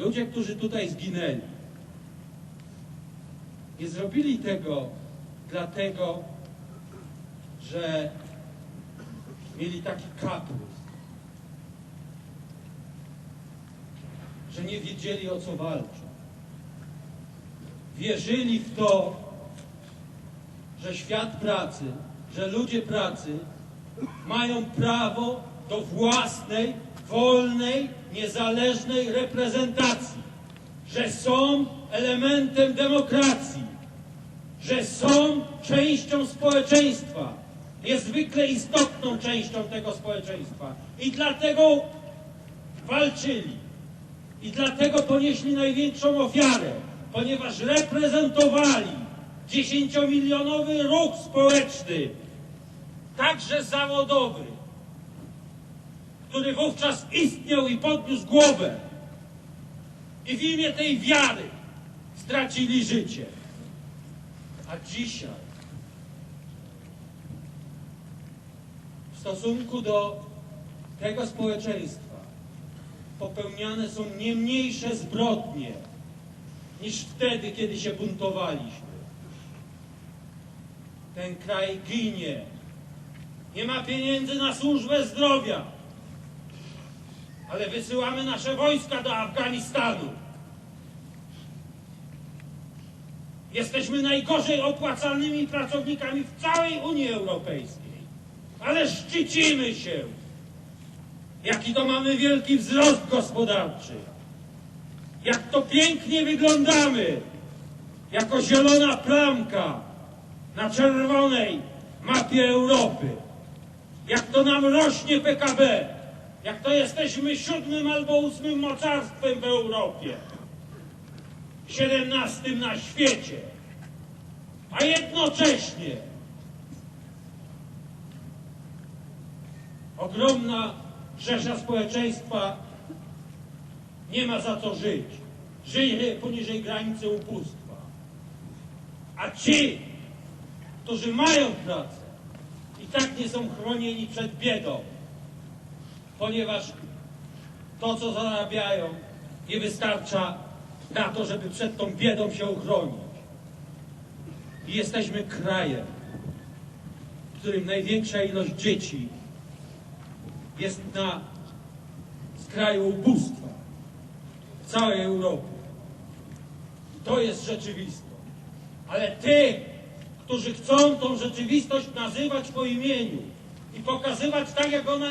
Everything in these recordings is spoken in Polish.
Ludzie, którzy tutaj zginęli, nie zrobili tego dlatego, że mieli taki kaprys, że nie wiedzieli o co walczą. Wierzyli w to, że świat pracy, że ludzie pracy mają prawo do własnej, wolnej, niezależnej reprezentacji, że są elementem demokracji, że są częścią społeczeństwa, niezwykle istotną częścią tego społeczeństwa. I dlatego walczyli. I dlatego ponieśli największą ofiarę, ponieważ reprezentowali dziesięciomilionowy ruch społeczny, także zawodowy, który wówczas istniał i podniósł głowę. I w imię tej wiary stracili życie. A dzisiaj w stosunku do tego społeczeństwa popełniane są nie mniejsze zbrodnie niż wtedy, kiedy się buntowaliśmy. Ten kraj ginie. Nie ma pieniędzy na służbę zdrowia. Ale wysyłamy nasze wojska do Afganistanu. Jesteśmy najgorzej opłacanymi pracownikami w całej Unii Europejskiej. Ale szczycimy się. Jaki to mamy wielki wzrost gospodarczy. Jak to pięknie wyglądamy. Jako zielona plamka na czerwonej mapie Europy. Jak to nam rośnie PKB. Jak to jesteśmy siódmym albo ósmym mocarstwem w Europie. Siedemnastym na świecie. A jednocześnie ogromna rzesza społeczeństwa nie ma za co żyć. Żyje poniżej granicy ubóstwa. A ci, którzy mają pracę, i tak nie są chronieni przed biedą, ponieważ to, co zarabiają, nie wystarcza na to, żeby przed tą biedą się uchronić. I jesteśmy krajem, w którym największa ilość dzieci jest na skraju ubóstwa w całej Europie. To jest rzeczywistość. Ale ty, którzy chcą tą rzeczywistość nazywać po imieniu i pokazywać tak, jak ona,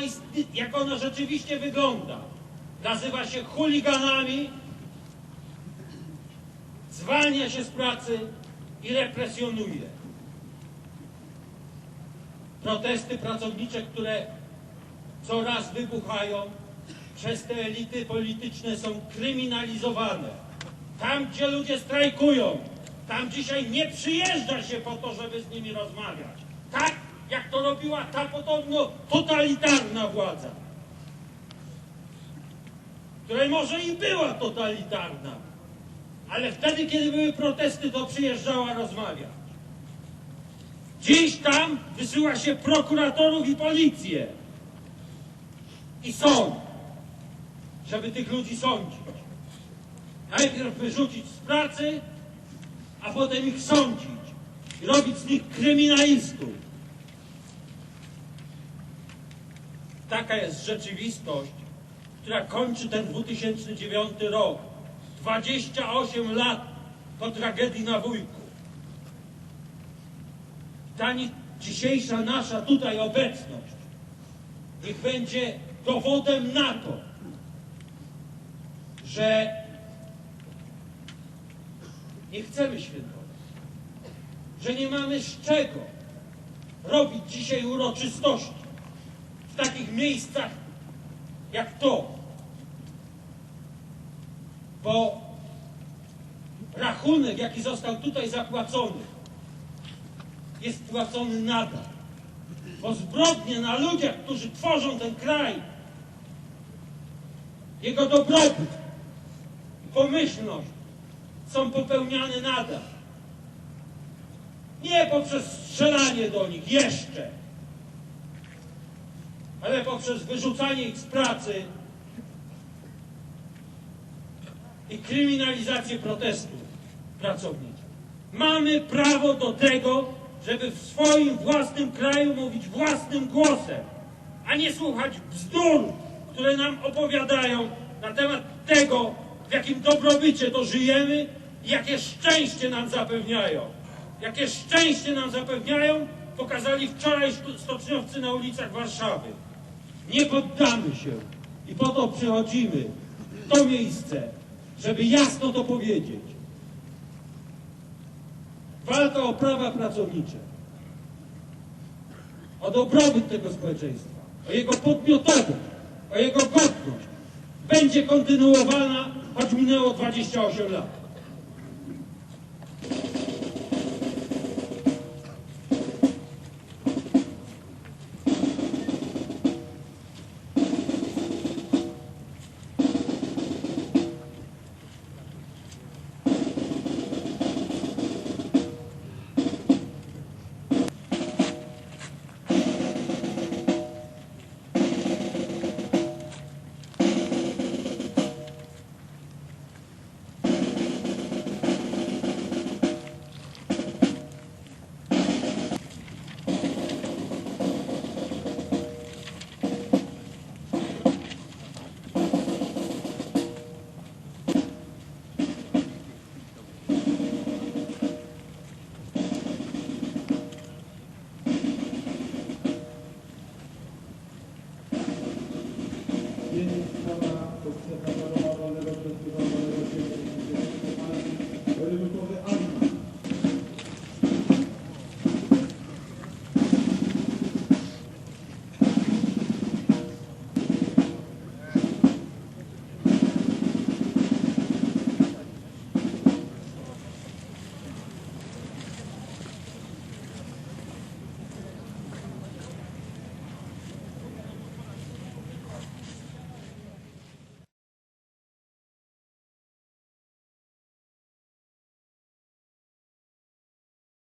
jak ona rzeczywiście wygląda, nazywa się chuliganami, zwalnia się z pracy i represjonuje. Protesty pracownicze, które coraz wybuchają, przez te elity polityczne są kryminalizowane. Tam, gdzie ludzie strajkują, tam dzisiaj nie przyjeżdża się po to, żeby z nimi rozmawiać. Tak, jak to robiła ta podobno totalitarna władza, której może i była totalitarna, ale wtedy, kiedy były protesty, to przyjeżdżała rozmawiać. Dziś tam wysyła się prokuratorów i policję i sąd, żeby tych ludzi sądzić. Najpierw wyrzucić z pracy, a potem ich sądzić i robić z nich kryminalistów. Taka jest rzeczywistość, która kończy ten 2009 rok. 28 lat po tragedii na Wujku. Ta dzisiejsza nasza tutaj obecność niech będzie dowodem na to, że nie chcemy świętować, że nie mamy z czego robić dzisiaj uroczystości takich miejscach jak to. Bo rachunek, jaki został tutaj zapłacony, jest płacony nadal. Bo zbrodnie na ludziach, którzy tworzą ten kraj, jego dobrobyt pomyślność są popełniane nadal. Nie poprzez strzelanie do nich jeszcze, ale poprzez wyrzucanie ich z pracy i kryminalizację protestów pracowniczych. Mamy prawo do tego, żeby w swoim własnym kraju mówić własnym głosem, a nie słuchać bzdur, które nam opowiadają na temat tego, w jakim dobrobycie to żyjemy i jakie szczęście nam zapewniają. Jakie szczęście nam zapewniają, pokazali wczoraj stoczniowcy na ulicach Warszawy. Nie poddamy się. I po to przychodzimy w to miejsce, żeby jasno to powiedzieć. Walka o prawa pracownicze, o dobrobyt tego społeczeństwa, o jego podmiotowość, o jego godność. Będzie kontynuowana, choć minęło 28 lat.